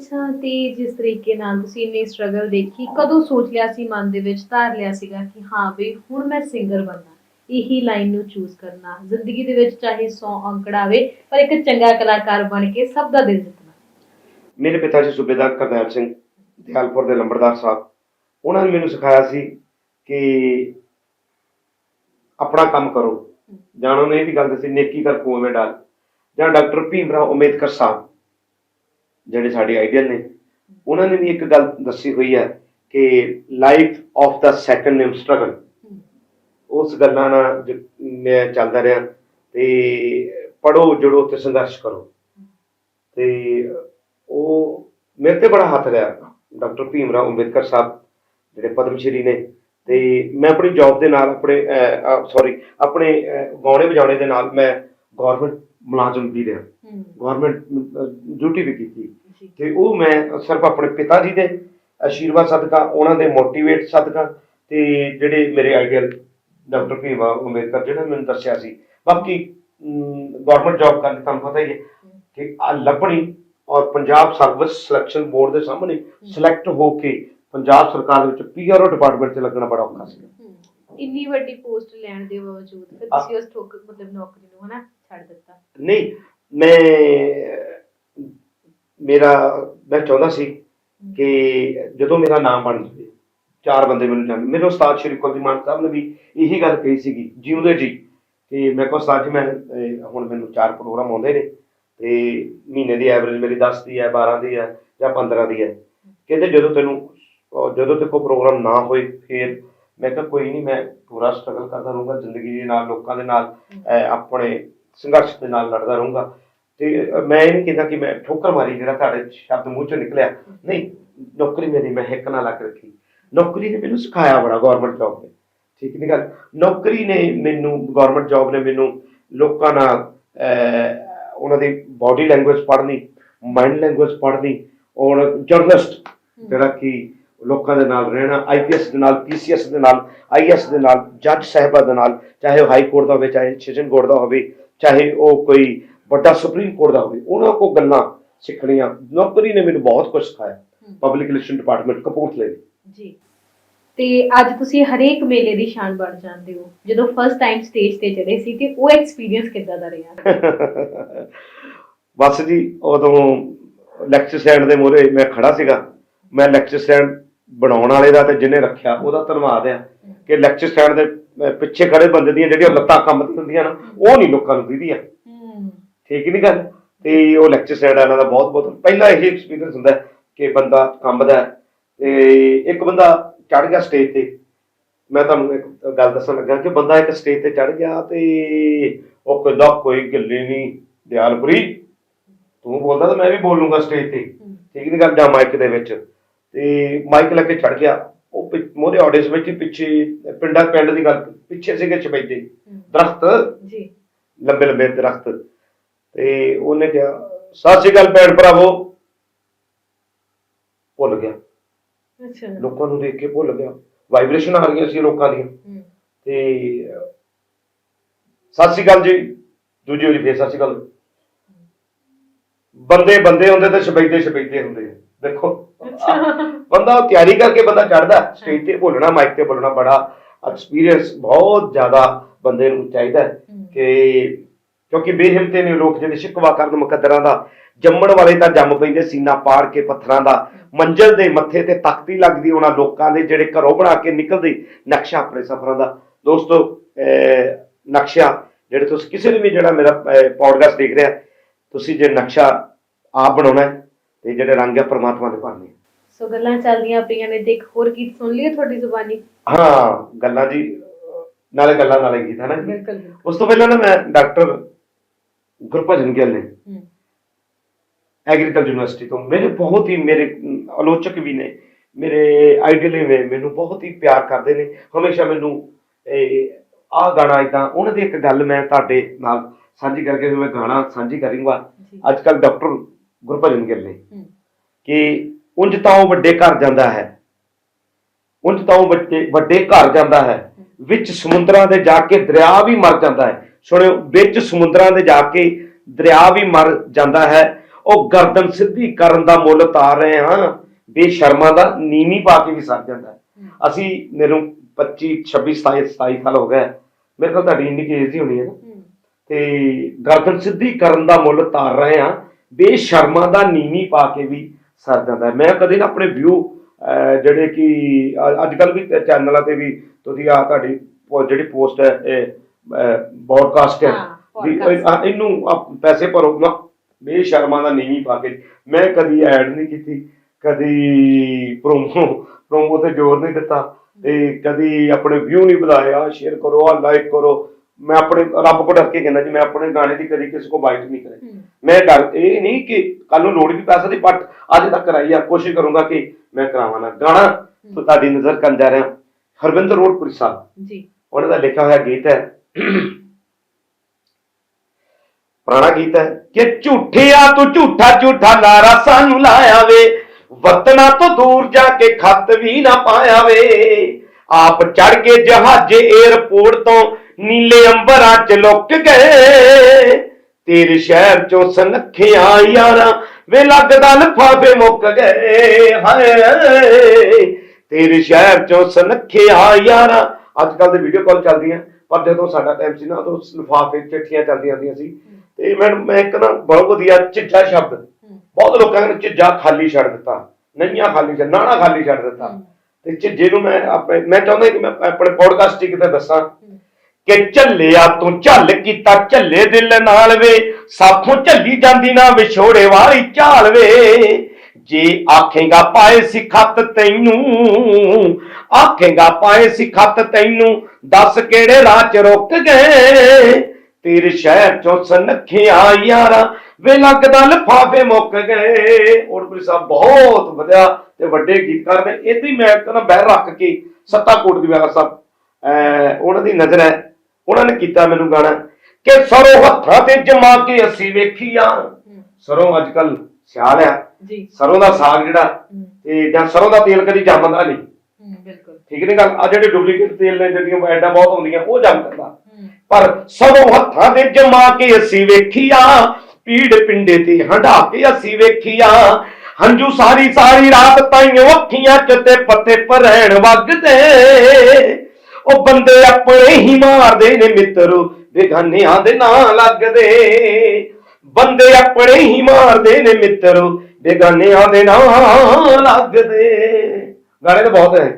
ਅੱਛਾ ਤੇ ਜਿਸ ਤਰੀਕੇ ਨਾਲ ਤੁਸੀਂ ਇੰਨੀ ਸਟਰਗਲ ਦੇਖੀ ਕਦੋਂ ਸੋਚ ਲਿਆ ਸੀ ਮਨ ਦੇ ਵਿੱਚ ਧਾਰ ਲਿਆ ਸੀਗਾ ਕਿ ਹਾਂ ਵੀ ਹੁਣ ਮੈਂ ਸਿੰਗਰ ਬਣਨਾ ਇਹੀ ਲਾਈਨ ਨੂੰ ਚੂਜ਼ ਕਰਨਾ ਜ਼ਿੰਦਗੀ ਦੇ ਵਿੱਚ ਚਾਹੇ 100 ਅੰਕੜ ਆਵੇ ਪਰ ਇੱਕ ਚੰਗਾ ਕਲਾਕਾਰ ਬਣ ਕੇ ਸਭ ਦਾ ਦਿਲ ਜਿੱਤਣਾ। ਮੇਰੇ ਪਿਤਾ ਜੀ ਸੂਬੇਦਾਰ ਕਰਨੈਲ ਸਿੰਘ ਦਿਆਲਪੁਰ ਦੇ ਲੰਬੜਦਾਰ ਸਾਹਿਬ ਉਹਨਾਂ ਨੇ ਮੈਨੂੰ ਸਿਖਾਇਆ ਸੀ ਕਿ ਆਪਣਾ ਕੰਮ ਕਰੋ। ਜਾਣੋ ਨੇ ਇਹ ਵੀ ਗੱਲ ਦੱਸੀ ਨੇਕੀ ਕਰ ਕੂਵੇਂ ਡਾਲ। ਜਾਂ ਡਾਕਟਰ ਭੀਮਰਾਓ ਅੰਬੇਦਕਰ ਸਾਹਿਬ ਜਿਹੜੇ ਸਾਡੇ ਆਈਡੀਅਲ ਨੇ, ਉਹਨਾਂ ਨੇ ਵੀ ਇੱਕ ਗੱਲ ਦੱਸੀ ਹੋਈ ਹੈ ਕਿ ਲਾਈਫ ਆਫ ਦਾ ਸੈਕੰਡ ਨੇਮ ਸਟਰਗਲ ਉਸ ਗੱਲਾਂ ਨਾਲ ਮੈਂ ਚੱਲਦਾ ਰਿਹਾ ਤੇ ਪੜੋ ਜੁੜੋ ਤੇ ਸੰਘਰਸ਼ ਕਰੋ। ਤੇ ਉਹ ਮੇਰੇ ਤੇ ਬੜਾ ਹੱਥ ਰਿਹਾ, ਡਾਕਟਰ ਭੀਮ ਰਾਓ ਅੰਬੇਦਕਰ ਸਾਹਿਬ, ਜਿਹੜੇ ਪਦਮ ਸ਼੍ਰੀ ਨੇ। ਤੇ ਮੈਂ ਆਪਣੀ ਜੌਬ ਦੇ ਨਾਲ, ਆਪਣੇ ਸੌਰੀ ਆਪਣੇ ਗਾਉਣੇ ਵਜਾਉਣੇ ਦੇ ਨਾਲ ਮੈਂ ਗਵਰਨਮੈਂਟ ਮੁਲਾਜ਼ਮ ਵੀ ਰਿਹਾ। ਗਵਰਨਮੈਂਟ ਡਿਊਟੀ ਵੀ ਕੀਤੀ। ਤੇ ਉਹ ਮੈਂ ਸਿਰਫ ਆਪਣੇ ਪਿਤਾ ਜੀ ਦੇ ਆਸ਼ੀਰਵਾਦ ਸਦਕਾ ਉਹਨਾਂ ਦੇ ਮੋਟੀਵੇਟ ਸਦਕਾ ਤੇ ਜਿਹੜੇ ਮੇਰੇ ਆਈਡੀਅਲ ਡਾਕਟਰ ਭੀਮ ਅੰਬੇਦਕਰ ਜਿਹੜਾ ਮੈਨੂੰ ਦੱਸਿਆ ਸੀ। ਬਾਕੀ ਗਵਰਨਮੈਂਟ ਜੌਬ ਕਰਨ ਦੀ ਤੁਹਾਨੂੰ ਪਤਾ ਹੀ ਹੈ ਕਿ ਆ ਲੱਭਣੀ ਔਰ ਪੰਜਾਬ ਸਰਵਿਸ ਸਿਲੈਕਸ਼ਨ ਬੋਰਡ ਦੇ ਸਾਹਮਣੇ ਸਿਲੈਕਟ ਹੋ ਕੇ ਪੰਜਾਬ ਸਰਕਾਰ ਦੇ ਵਿੱਚ ਪੀਆਰਓ ਡਿਪਾਰਟਮੈਂਟ 'ਚ ਲੱਗਣਾ ਬੜਾ ਔਖਾ ਸੀ। ਇੰਨੀ ਵੱਡੀ ਪੋਸਟ ਲੈਣ ਦੇ ਬਾਵਜੂਦ ਫਿਰ ਤੁਸੀਂ ਉਸ ਠੋਕ ਮਤਲਬ ਨੌਕਰੀ ਨੂੰ ਹਨਾ? ਛੱਡ ਦਿੱਤਾ। ਨਹੀਂ ਮੈਂ ਮੇਰਾ ਮੈਂ ਚਾਹੁੰਦਾ ਸੀ ਕਿ ਜਦੋਂ ਮੇਰਾ ਨਾਮ ਬਣ ਜਾਵੇ ਚਾਰ ਬੰਦੇ ਮੈਨੂੰ ਜਾਣ। ਮੇਰੇ ਉਸਤਾਦ ਸ਼੍ਰੀ ਕੁਲਦੀਪ ਮਾਨ ਸਾਹਿਬ ਨੇ ਵੀ ਇਹੀ ਗੱਲ ਕਹੀ ਸੀਗੀ ਜਿਉਂਦੇ ਜੀ। ਕਿ ਮੈਂ ਕੋ ਉਸਤਾਦ ਜੀ ਮੈਂ ਹੁਣ ਮੈਨੂੰ ਚਾਰ ਪ੍ਰੋਗਰਾਮ ਆਉਂਦੇ ਨੇ ਤੇ ਮਹੀਨੇ ਦੀ ਐਵਰੇਜ ਮੇਰੀ 10 ਦੀ ਹੈ 12 ਦੀ ਹੈ ਜਾਂ 15 ਦੀ ਹੈ। ਕਹਿੰਦੇ ਜਦੋਂ ਤੈਨੂੰ ਜਦੋਂ ਤੇ ਕੋਈ ਪ੍ਰੋਗਰਾਮ ਨਾ ਹੋਏ ਫਿਰ ਮੈਂ ਕਿਹਾ ਕੋਈ ਨਹੀਂ ਮੈਂ ਪੂਰਾ ਸਟਰਗਲ ਕਰਦਾ ਰਹੂੰਗਾ ਜ਼ਿੰਦਗੀ ਦੇ ਨਾਲ ਲੋਕਾਂ ਦੇ ਨਾਲ ਆਪਣੇ ਸੰਘਰਸ਼ ਦੇ ਨਾਲ ਲੜਦਾ ਰਹੂੰਗਾ। ਤੇ ਮੈਂ ਇਹ ਨਹੀਂ ਕਹਿੰਦਾ ਕਿ ਮੈਂ ਠੋਕਰ ਮਾਰੀ ਜਿਹੜਾ ਤੁਹਾਡੇ ਸ਼ਬਦ ਮੂੰਹ ਚੋਂ ਨਿਕਲਿਆ। ਨਹੀਂ ਨੌਕਰੀ ਮੇਰੀ ਮੈਂ ਹਿੱਕ ਨਾਲ ਲੱਗ ਰੱਖੀ। ਨੌਕਰੀ ਨੇ ਮੈਨੂੰ ਸਿਖਾਇਆ ਬੜਾ ਗਵਰਨਮੈਂਟ ਜੌਬ ਨੇ। ਠੀਕ ਨਹੀਂ ਗੱਲ? ਨੌਕਰੀ ਨੇ ਮੈਨੂੰ ਗਵਰਨਮੈਂਟ ਜੌਬ ਨੇ ਮੈਨੂੰ ਲੋਕਾਂ ਨਾਲ ਅਹ, ਉਹਨਾਂ ਦੀ ਬਾਡੀ ਲੈਂਗੁਏਜ ਪੜ੍ਹਨੀ ਮਾਈਂਡ ਲੈਂਗੁਏਜ ਪੜ੍ਹਨੀ ਔਰ ਜਰਨਲਿਸਟ ਜਿਹੜਾ ਕਿ ਲੋਕਾਂ ਦੇ ਨਾਲ ਰਹਿਣਾ ਆਈਪੀਐਸ ਦੇ ਨਾਲ ਪੀਸੀਐਸ ਦੇ ਨਾਲ ਆਈਐਸ ਦੇ ਨਾਲ ਜੱਜ ਸਾਹਿਬਾਂ ਦੇ ਨਾਲ ਚਾਹੇ ਉਹ ਹਾਈ ਕੋਰਟ ਦਾ ਹੋਵੇ ਚਾਹੇ ਸੈਸ਼ਨ ਕੋਰਟ ਦਾ ਹੋਵੇ ਚਾਹੇ ਉਹ ਕੋਈ ਵੱਡਾ ਸੁਪਰੀਮ ਕੋਰਟ ਦਾ ਹੋਵੇ ਉਹਨਾਂ ਕੋ ਗੱਲਾਂ ਸਿੱਖਣੀਆਂ ਨੌਕਰੀ ਨੇ ਮੈਨੂੰ ਬਹੁਤ ਕੁਝ ਸਿਖਾਇਆ ਪਬਲਿਕ ਰਿਲੇਸ਼ਨ ਡਿਪਾਰਟਮੈਂਟ ਕਪੂਰਥਲੇ ਦੀ। ਜੀ। ਤੇ ਅੱਜ ਤੁਸੀਂ ਹਰੇਕ ਮੇਲੇ ਦੀ ਸ਼ਾਨ ਬਣ ਜਾਂਦੇ ਹੋ। ਜਦੋਂ ਫਸਟ ਟਾਈਮ ਸਟੇਜ ਤੇ ਚੜੇ ਸੀ ਤੇ ਉਹ ਐਕਸਪੀਰੀਅੰਸ ਕਿੱਦਾਂ ਦਾ ਰਿਹਾ? ਬਸ ਜੀ ਉਦੋਂ ਲੈਕਚਰ ਸਟੈਂਡ ਦੇ ਮੂਹਰੇ ਮੈਂ ਖੜਾ ਸੀਗਾ। ਮੈਂ ਲੈਕਚਰ ਸਟੈਂਡ ਬਣਾਉਣ ਵਾਲੇ ਦਾ ਤੇ ਜਿਹਨੇ ਰੱਖਿਆ ਉਹਦਾ ਧੰਨਵਾਦ ਆ ਕਿ ਲੈਕਚਰ ਸਟੈਂਡ ਦੇ ਪਿੱਛੇ ਖੜੇ ਬੰਦੇ ਦੀਆਂ ਜਿਹੜੀਆਂ ਲੱਤਾਂ ਕੰਮ ਦੀਆਂ ਹੁੰਦੀਆਂ ਨਾ ਉਹ ਨਹੀਂ ਲੋਕਾਂ ਨੂੰ ਦੀਦੀਆਂ। ਹੂੰ। ਠੀਕ ਨਹੀਂ ਗੱਲ? ਤੇ ਉਹ ਲੈਕਚਰ ਸਟੈਂਡ ਇਹਨਾਂ ਦਾ ਬਹੁਤ ਬਹੁਤ ਪਹਿਲਾ ਇਹ ਐਕਸਪੀਰੀਅੰਸ ਹੁੰਦਾ ਹੈ ਕਿ ਬੰਦਾ ਕੰਬਦਾ ਹੈ ਤੇ ਇੱਕ ਬੰਦਾ ਚੜ ਗਿਆ ਸਟੇਜ ਤੇ। ਮੈਂ ਤੁਹਾਨੂੰ ਇੱਕ ਗੱਲ ਦੱਸਣ ਲੱਗਾ ਕਿ ਬੰਦਾ ਇੱਕ ਸਟੇਜ ਤੇ ਚੜ ਗਿਆ ਤੇ ਉਹ ਕਹਿੰਦਾ ਕੋਈ ਗੱਲੇ ਨਹੀਂ ਦਿਆਲਪੁਰੀ। ਤੂੰ ਬੋਲਦਾ ਤਾਂ ਮੈਂ ਵੀ ਬੋਲੂੰਗਾ ਸਟੇਜ ਤੇ। ਠੀਕ ਨਹੀਂ ਗੱਲ? ਜਾਂ ਮਾਈਕ ਦੇ ਵਿੱਚ। ਤੇ ਮਾਈਕ ਲੈ ਕੇ ਚੜ ਗਿਆ। ਉਹ ਮੋਰੇ ਆਡੀਅנס ਵਿੱਚ ਹੀ ਪਿੱਛੇ ਪਿੰਡਾਂ ਪਿੰਡ ਦੀ ਗੱਲ ਪਿੱਛੇ ਸੀਗੇ ਚਬੈਦੇ ਦਰਖਤ। ਜੀ। ਲੰਬੇ ਲੰਬੇ ਦਰਖਤ। ਤੇ ਉਹਨੇ ਕਿਹਾ ਸਤਿ ਸ਼੍ਰੀ ਅਕਾਲ ਭੈਣ ਭਰਾਵੋ। ਭੁੱਲ ਗਿਆ। ਅੱਛਾ। ਲੋਕਾਂ ਨੂੰ ਦੇਖ ਕੇ ਭੁੱਲ ਗਿਆ। ਵਾਈਬ੍ਰੇਸ਼ਨ ਆ ਰਹੀਆਂ ਸੀ ਲੋਕਾਂ ਦੀਆਂ। ਤੇ ਸਤਿ ਸ਼੍ਰੀ ਅਕਾਲ ਜੀ। ਦੂਜੀ ਵਾਰੀ ਫੇਰ ਸਤਿ ਸ਼੍ਰੀ ਅਕਾਲ। ਬੰਦੇ ਬੰਦੇ ਹੁੰਦੇ ਤੇ ਸ਼ਬੈਦੇ ਸ਼ਬੈਦੇ ਹੁੰਦੇ ਆ। ਦੇਖੋ ਬੰਦਾ ਤਿਆਰੀ ਕਰਕੇ ਬੰਦਾ ਚੜਦਾ ਸਟੇਜ ਤੇ ਬੋਲਣਾ ਮਾਈਕ ਤੇ ਬੋਲਣਾ ਬੜਾ ਐਕਸਪੀਰੀਅੰਸ ਬਹੁਤ ਜ਼ਿਆਦਾ ਬੰਦੇ ਨੂੰ ਚਾਹੀਦਾ ਕਿ ਕਿਉਂਕਿ ਬੇਹਿੰਮਤੇ ਨੇ ਲੋਕ ਜਿਹੜੇ ਸ਼ਿਕਵਾ ਕਰਨ ਮੁਕੱਦਰਾਂ ਦਾ ਜੰਮਣ ਵਾਲੇ ਤਾਂ ਜੰਮ ਪੈਂਦੇ ਸੀਨਾ ਪਾੜ ਕੇ ਪੱਥਰਾਂ ਦਾ ਮੰਜ਼ਲ ਦੇ ਮੱਥੇ ਤੇ ਤਖਤੀ ਲੱਗਦੀ ਉਹਨਾਂ ਲੋਕਾਂ ਦੇ ਜਿਹੜੇ ਘਰੋਂ ਬਣਾ ਕੇ ਨਿਕਲਦੇ ਨਕਸ਼ਾ ਆਪਣੇ ਸਫ਼ਰਾਂ ਦਾ। ਦੋਸਤੋ ਨਕਸ਼ਾ ਜਿਹੜੇ ਤੁਸੀਂ ਕਿਸੇ ਵੀ ਜਿਹੜਾ ਮੇਰਾ ਪੌਡਕਾਸਟ ਦੇਖ ਰਿਹਾ ਤੁਸੀਂ ਜੇ ਨਕਸ਼ਾ ਆਪ ਬਣਾਉਣਾ ਹੈ ਤੇ ਜਿਹੜੇ ਰੰਗ ਹੈ ਪ੍ਰਮਾਤਮਾ ਦੇ ਹੈ। ਸੋ ਗੱਲਾਂ ਚੱਲਦੀਆਂ ਪਈਆਂ ਨੇ ਇੱਕ ਹੋਰ ਗੀਤ ਸੁਣ ਲਈਏ ਤੁਹਾਡੀ ਜ਼ੁਬਾਨੀ? ਹਾਂ ਗੱਲਾਂ ਜੀ ਨਾਲੇ ਗੱਲਾਂ ਨਾਲੇ ਗੀਤ ਹੈ ਨਾ ਜੀ? ਬਿਲਕੁਲ ਉਸ ਤੋਂ ਪਹਿਲਾਂ ਨਾ ਮੈਂ ਡਾਕਟਰ ਗੁਰਭਜਨ ਗਿੱਲ ਨੇ ਐਗਰੀਕਲਚਰ ਯੂਨੀਵਰਸਿਟੀ ਤੋਂ ਮੇਰੇ ਬਹੁਤ ਹੀ ਮੇਰੇ ਆਲੋਚਕ ਵੀ ਨੇ ਮੇਰੇ ਆਈਡਲ ਨੇ ਮੈਨੂੰ ਬਹੁਤ ਹੀ ਪਿਆਰ ਕਰਦੇ ਨੇ ਹਮੇਸ਼ਾ ਮੈਨੂੰ ਇਹ ਆਹ ਗਾਣਾ ਇਦਾਂ ਉਹਨਾਂ ਦੀ ਇੱਕ ਗੱਲ ਮੈਂ ਤੁਹਾਡੇ ਨਾਲ ਸਾਂਝੀ ਕਰਕੇ ਫਿਰ ਮੈਂ ਗਾਣਾ ਸਾਂਝੀ ਕਰਾਂਗਾ। ਅੱਜ ਕੱਲ ਡਾਕਟਰ ਗੁਰਭਜਨ ਗਿੱਲ ਨੇ ਕਿ ਉਂਝ ਤਾਂ ਉਹ ਵੱਡੇ ਘਰ ਜਾਂਦਾ ਹੈ ਉਂਝ ਤਾਂ ਉਹ ਵੱਡੇ ਵੱਡੇ ਘਰ ਜਾਂਦਾ ਹੈ ਵਿੱਚ ਸਮੁੰਦਰਾਂ ਦੇ ਜਾ ਕੇ ਦਰਿਆ ਵੀ ਮਰ ਜਾਂਦਾ ਹੈ। ਸੁਣਿਓ ਵਿੱਚ ਸਮੁੰਦਰਾਂ ਦੇ ਜਾ ਕੇ ਦਰਿਆ ਵੀ ਮਰ ਜਾਂਦਾ ਹੈ। ਉਹ ਗਰਦਨ ਸਿੱਧੀ ਕਰਨ ਦਾ ਮੁੱਲ ਤਾਰ ਰਹੇ ਹਾਂ ਬੇਸ਼ਰਮਾਂ ਦਾ ਨੀਵੀਂ ਪਾ ਕੇ ਵੀ ਸਰ ਜਾਂਦਾ। ਅਸੀਂ ਮੈਨੂੰ 25 26 27 27 ਸਾਲ ਹੋ ਗਏ। ਮੇਰੇ ਕੋਲ ਤੁਹਾਡੀ ਇੰਨੀ ਏਜ ਹੀ ਹੋਣੀ ਹੈ ਨਾ। ਤੇ ਗਰਦਨ ਸਿੱਧੀ ਕਰਨ ਦਾ ਮੁੱਲ ਤਾਰ ਰਹੇ ਹਾਂ। ਬੇਸ਼ਰਮਾਂ ਦਾ ਨੀਵੀਂ ਪਾ ਕੇ ਵੀ ਸਰ ਜਾਂਦਾ। ਮੈਂ ਕਦੇ ਨਾ ਆਪਣੇ ਵਿਊ ਜਿਹੜੇ ਕਿ ਅੱਜ ਕੱਲ ਵੀ ਚੈਨਲਾਂ ਤੇ ਵੀ ਤੁਸੀਂ ਆ ਤੁਹਾਡੀ ਜਿਹੜੀ ਪੋਸਟ ਹੈ ਇਹ ਬ੍ਰੌਡਕਾਸਟ ਹੈ ਇਹਨੂੰ ਪੈਸੇ ਭਰੋ ਨਾ। ਬੇਸ਼ਰਮਾਂ ਦਾ ਨੀਵੀਂ ਪਾ ਕੇ। ਮੈਂ ਕਦੀ ਐਡ ਨਹੀਂ ਕੀਤੀ ਕਦੀ ਪ੍ਰੋਮੋ ਪ੍ਰੋਮੋ ਤੇ ਜ਼ੋਰ ਨਹੀਂ ਦਿੱਤਾ ਤੇ ਕਦੀ ਆਪਣੇ ਵਿਊ ਨਹੀਂ ਵਧਾਏ ਆ ਸ਼ੇਅਰ ਕਰੋ ਆ ਲਾਈਕ ਕਰੋ ਮੈਂ ਆਪਣੇ ਰੱਬ ਕੋ ਡਰ ਕੇ ਕਹਿੰਦਾ ਜੀ ਮੈਂ ਆਪਣੇ ਗਾਣੇ ਦੀ ਕਦੀ ਕਿਸੇ ਕੋ ਬਾਈਟ ਨਹੀਂ ਕਰੀ। ਮੈਂ ਡਰ ਇਹ ਨਹੀਂ ਕਿ ਕੱਲ ਨੂੰ ਲੋੜ ਵੀ ਪੈਸਾ ਦੀ ਬਟ ਅੱਜ ਤੱਕ ਕਰਾਈ ਆ ਕੋਸ਼ਿਸ਼ ਕਰੂੰਗਾ ਕਿ ਮੈਂ ਕਰਾਵਾਂ ਨਾ। ਗਾਣਾ ਤੋਂ ਤੁਹਾਡੀ ਨਜ਼ਰ ਕਰਨ ਜਾ ਰਿਹਾ। ਹਰਵਿੰਦਰ ਰੋਡਪੁਰੀ ਸਾਹਿਬ। ਜੀ। ਉਹਨਾਂ ਦਾ ਲਿਖਿਆ ਹੋਇਆ ਗੀਤ ਹੈ। ਪੁਰਾਣਾ ਗੀਤ ਹੈ। ਕਿ ਝੂਠਿਆ ਤੂੰ ਝੂਠਾ ਝੂਠਾ ਨਾਰਾ ਸਾਨੂੰ ਲਾਇਆ ਵੇ ਵਤਨਾ ਤੋਂ ਦੂਰ ਜਾ ਕੇ ਖੱਤ ਵੀ ਨਾ ਪਾਇਆ ਵੇ ਆਪ ਚੜ ਕੇ ਜਹਾਜ਼ੇ 에ਅਰਪੋਰਟ ਤੋਂ ਨੀਲੇ ਅੰਬਰਾਂ 'ਚ ਲੁੱਕ ਗਏ। ਤੇਰੇ ਸ਼ਹਿਰ 'ਚੋਂ ਸਨੱਖਿਆ ਯਾਰਾਂ ਵੇ ਲੱਗਦਾ ਲਫਾਫੇ ਮੁੱਕ ਗਏ। ਹਾਏ ਤੇਰੇ ਸ਼ਹਿਰ 'ਚੋਂ ਸਨੱਖਿਆ ਯਾਰਾਂ। ਅੱਜ ਕੱਲ ਦੇ ਵੀਡੀਓ ਕਾਲ ਚੱਲਦੀਆਂ ਪਰ ਜਦੋਂ ਸਾਡਾ ਟਾਈਮ ਸੀ ਨਾ ਉਦੋਂ ਲਿਫਾਫੇ ਚਿੱਠੀਆਂ ਚੱਲਦੀਆਂ ਹੁੰਦੀਆਂ ਸੀ। ਤੇ ਮੈਂ ਮੈਂ ਇੱਕ ਨਾ ਬਹੁਤ ਵਧੀਆ ਚਿੱਠਾ ਸ਼ਬਦ ਬਹੁਤ ਲੋਕਾਂ ਨੇ ਝਿੱਜਾ ਖਾਲੀ ਛੱਡ ਦਿੱਤਾ। ਨਈਆਂ ਖਾਲੀ ਛੱਡ ਨਾਣਾ ਖਾਲੀ ਛੱਡ ਦਿੱਤਾ। ਤੇ ਝਿੱਜੇ ਨੂੰ ਮੈਂ ਆਪਣੇ ਮੈਂ ਚਾਹੁੰਦਾ ਕਿ ਮੈਂ ਆਪਣੇ ਪੋਡਕਾਸਟ 'ਚ ਕਿਤੇ ਦੱਸਾਂ। ਕਿ ਝੱਲਿਆ ਤੂੰ ਝੱਲ ਕੀਤਾ ਝੱਲੇ ਦਿਲ ਨਾਲ ਵੇ, ਸਾਥੋਂ ਝੱਲੀ ਜਾਂਦੀ ਨਾ ਵਿਛੋੜੇ ਵਾਲੀ ਝਾਲ ਵੇ। ਜੇ ਆਖੇਗਾ ਪਾਏ ਸੀ ਖੱਤ ਤੈਨੂੰ, ਆਖੇਗਾ ਪਾਏ ਸੀ ਖੱਤ ਤੈਨੂੰ, ਦੱਸ ਕਿਹੜੇ ਰਾਹ ਚ ਰੁਕ ਗਏ? ਤੇਰੇ ਸ਼ਹਿਰ ਚੋਂ ਸਨਖਿਆ ਯਾਰਾ ਵੇ ਲੱਗਦਾ ਲਫਾਫੇ ਮੁੱਕ ਗਏ। ਔਰਪੁਰੀ ਸਾਹਿਬ ਬਹੁਤ ਵਧੀਆ ਤੇ ਵੱਡੇ ਗੀਤਕਾਰ ਨੇ, ਇਹਦੀ ਮੈਂ ਕਹਿੰਦਾ ਬਹਿਰ ਰੱਖ ਕੇ ਸੱਤਾ ਕੋਟ ਦੀ ਵਾਲਾ ਸਾਹਿਬ, ਅਹ ਉਹਨਾਂ ਦੀ ਨਜ਼ਰ ਹੈ। ਉਹਨਾਂ ਨੇ ਕੀਤਾ ਮੈਨੂੰ ਗਾਣਾ ਕਿ ਸਰੋਂ ਹੱਥਾਂ ਤੇ ਜਮਾ ਕੇ ਅਸੀਂ ਵੇਖੀਆਂ। ਸਰੋਂ ਅੱਜ ਕੱਲ ਸਿਆਲ ਆ ਜੀ। ਸਰੋਂ ਦਾ ਸਾਗ ਜਿਹੜਾ ਤੇ ਜਾਂ ਸਰੋਂ ਦਾ ਤੇਲ ਕਦੀ ਜੰਮਦਾ ਨਹੀਂ। ਬਿਲਕੁਲ। ਠੀਕ ਨਹੀਂ ਗੱਲ? ਆ ਜਿਹੜੇ ਡੁਪਲੀਕੇਟ ਤੇਲ ਨੇ ਜਿਹੜੀਆਂ ਐਡਾ ਬਹੁਤ ਹੁੰਦੀਆਂ ਉਹ ਜੰਮ ਜਾਂਦਾ। ਪਰ ਸਰੋਂ ਹੱਥਾਂ ਤੇ ਜਮਾ ਕੇ ਅਸੀਂ ਵੇਖੀਆਂ ਪੀੜ ਪਿੰਡੇ ਤੇ ਹੰਡਾ ਕੇ ਅਸੀਂ ਵੇਖੀਆਂ। ਹੰਝੂ ਸਾਰੀ ਸਾਰੀ ਰਾਤ ਤਾਈਓ ਅੱਖੀਆਂ ਚ ਤੇ ਪੱਤੇ ਪਰੈਣ ਵਗਦੇ ਉਹ ਬੰਦੇ ਆਪਣੇ ਹੀ ਮਾਰਦੇ ਨੇ ਮਿੱਤਰੋ ਬੇਗਾਨਿਆਂ ਦੇ ਨਾਂ ਲੱਗਦੇ। ਬੰਦੇ ਆਪਣੇ ਹੀ ਮਾਰਦੇ ਨੇ ਮਿੱਤਰੋ ਬੇਗਾਨਿਆਂ ਦੇ ਨਾਂ ਲੱਗਦੇ। ਗਾਣੇ ਤਾਂ ਬਹੁਤ ਹੈ